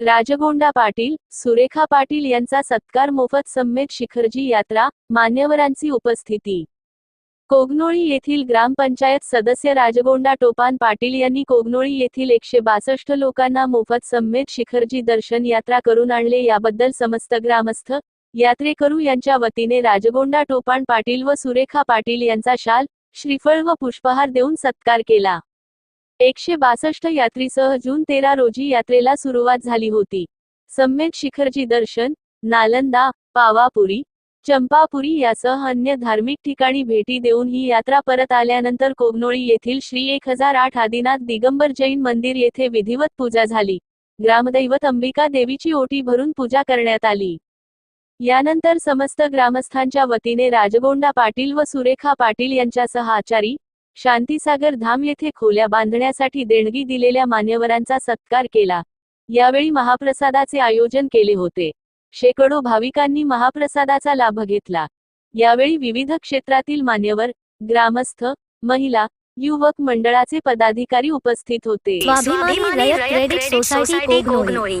राजगोंडा पाटील सुरेखा पाटील यांचा सत्कार मोफत सम्मेत शिखरजी यात्रा मान्यवरांची उपस्थिती. कोगनोळी येथील ग्रामपंचायत सदस्य राजगोंडा टोपान पाटील यांनी कोगनोळी येथील एकशे बासष्ट लोकांना मोफत सम्मेत शिखरजी दर्शन यात्रा करून आणले. याबद्दल समस्त ग्रामस्थ यात्रेकरू यांच्या वतीने राजगोंडा टोपान पाटील व सुरेखा पाटील यांचा शाल श्रीफळ व पुष्पहार देऊन सत्कार केला. एकशे बासष्ट यात्रीसह जून तेरा रोजी यात्रेला सुरुवात झाली होती. सम्यक शिखरजी दर्शन नालंदा पावापुरी चंपापुरी यासह अन्य धार्मिक ठिकाणी भेटी देऊन ही यात्रा परत आल्यानंतर कोगनोळी येथील श्री एक हजार आठ आदिनाथ दिगंबर जैन मंदिर येथे विधिवत पूजा झाली. ग्रामदैवत अंबिका देवीची ओटी भरून पूजा करण्यात आली. यानंतर समस्त ग्रामस्थांच्या वतीने राजगोंडा पाटील व सुरेखा पाटील यांच्यासह आचारी शांतीसागर धाम येथे खोल्या बांधण्यासाठी देणगी दिलेल्या मान्यवरांचा सत्कार केला. यावेळी महाप्रसादाचे आयोजन केले होते. शेकडो भाविकांनी महाप्रसादाचा लाभ घेतला. यावेळी विविध क्षेत्रातील मान्यवर ग्रामस्थ महिला युवक मंडळाचे पदाधिकारी उपस्थित होते. स्वाभिमानी रयत क्रेडिट सोसायटी कोगनोळी